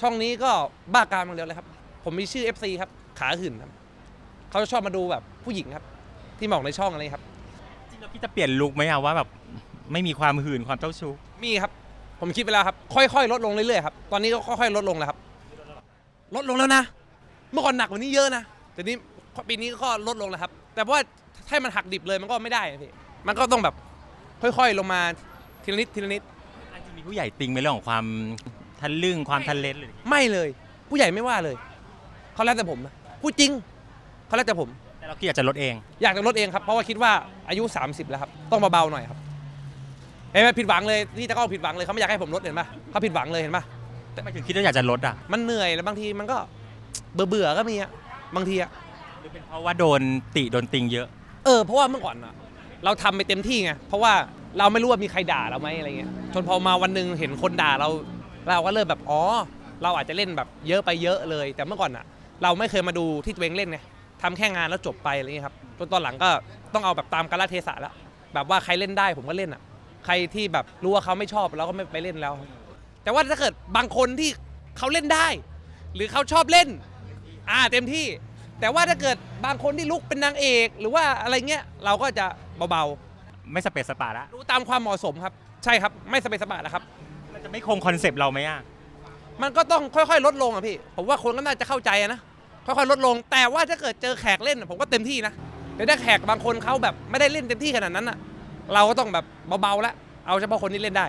ช่องนี้ก็บ้าการมันเดียวเลยครับ ผมมีชื่อ FC ครับ ขาหื่นครับเขาจะชอบมาดูแบบผู้หญิงครับ ที่มาออกในช่องอะไรครับ จริงๆแล้วพี่จะเปลี่ยนลุคไหมอะว่าแบบไม่มีความหื่นความเจ้าชู้มีครับ ผมคิดไปแล้วครับ ค่อยๆ ลดลงเรื่อยๆครับ ตอนนี้ก็ค่อยๆ ลดลงแล้วครับ ลดลงแล้วนะ เมื่อก่อนหนักกว่านี้เยอะนะ แต่นี้ปีนี้ก็ลดลงแล้วครับ แต่ว่าถ้ามันหักดิบเลยมันก็ไม่ได้นะพี่ มันก็ต้องแบบค่อยๆ ลงมาทีละนิดทีละนิด อันจริงมีผู้ใหญ่ติงในเรื่องของความ ทะลึ่งความทะเลนเลยไม่เลย ผู้ใหญ่ไม่ว่าเลยเขาแล้วแต่ผมนะพูดจริงเขาแล้วแต่ผม แต่เราก็อยากจะลดเอง อยากจะลดเองครับ เพราะว่าคิดว่าอายุ 30 แล้วครับ ต้องเบาๆหน่อยครับเห็นไหมผิดหวังเลยที่ตะก้อผิดหวังเลยเขาไม่อยากให้ผมลดเห็นปะเขาผิดหวังเลยเห็นปะไม่ถึงคิดว่าอยากจะลดอะมันเหนื่อยแล้วบางทีมันก็เบื่อเบื่อๆก็มีอะบางทีอะหรือเป็นเพราะว่าโดนติโดนติงเยอะ เออเพราะว่าเมื่อก่อนอะเราทำไปเต็มที่ไงเพราะว่าเราไม่รู้ว่ามีใครด่าเราไหมอะไรเงี้ยจนพอมาวันหนึ่งเห็นคนด่าเรา เราก็เริ่มแบบอ๋อ เราอาจจะเล่นแบบเยอะไปเยอะเลย แต่เมื่อก่อนอะเราไม่เคยมาดูที่ตัวเองเล่นไงทำแค่งานแล้วจบไปอะไรเงี้ยครับจนตอนหลังก็ต้องเอาแบบตามกาลเทศะแล้ว แบบว่าใครเล่นได้ผมก็เล่นอะใครที่แบบรู้ว่าเขาไม่ชอบเราก็ไม่ไปเล่นแล้ว แต่ว่าถ้าเกิดบางคนที่เขาเล่นได้ หรือเขาชอบเล่น อ่าเต็มที่ แต่ว่าถ้าเกิดบางคนที่ลุกเป็นนางเอก หรือว่าอะไรเงี้ยเราก็จะเบาไม่สเปซสปาละๆดูตามความเหมาะสมครับ ใช่ครับ ไม่สเปซสปะนะครับ มันจะไม่คงคอนเซปต์เราไหมอะ มันก็ต้องค่อยๆ ลดลงอะพี่ ผมว่าคนก็น่าจะเข้าใจนะ ค่อยๆ ลดลง แต่ว่าถ้าเกิดเจอแขกเล่น ผมก็เต็มที่นะแต่ถ้าแขกบางคนเขาแบบไม่ได้เล่นเต็มที่ขนาดนั้นอะ เราก็ต้องแบบเบาๆแล้ว เอาเฉพาะคนที่เล่นได้